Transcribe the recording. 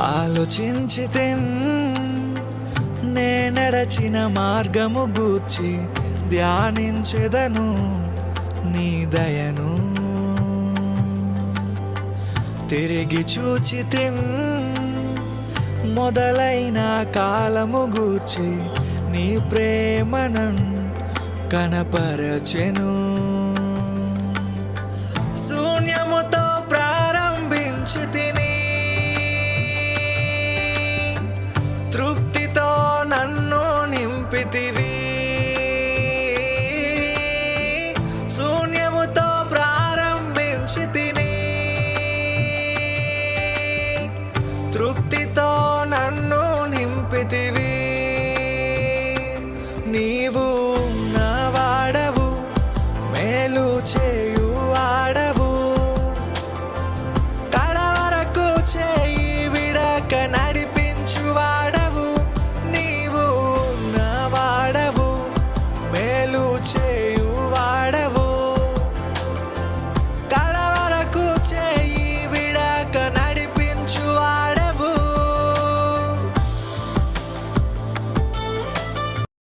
ఆలోచించితే. నేనడచిన మార్గము గూర్చి ధ్యానించెదను నీ దయను. తిరిగి చూచితే. మొదలైన కాలము గూర్చి నీ ప్రేమను కనపరచెను. కొలితివి శూన్యముతో తృప్తితో నన్ను నింపితివి. నీవు నావాడవు మేలు చేయు వాడవు. కడ చేయి విడకనై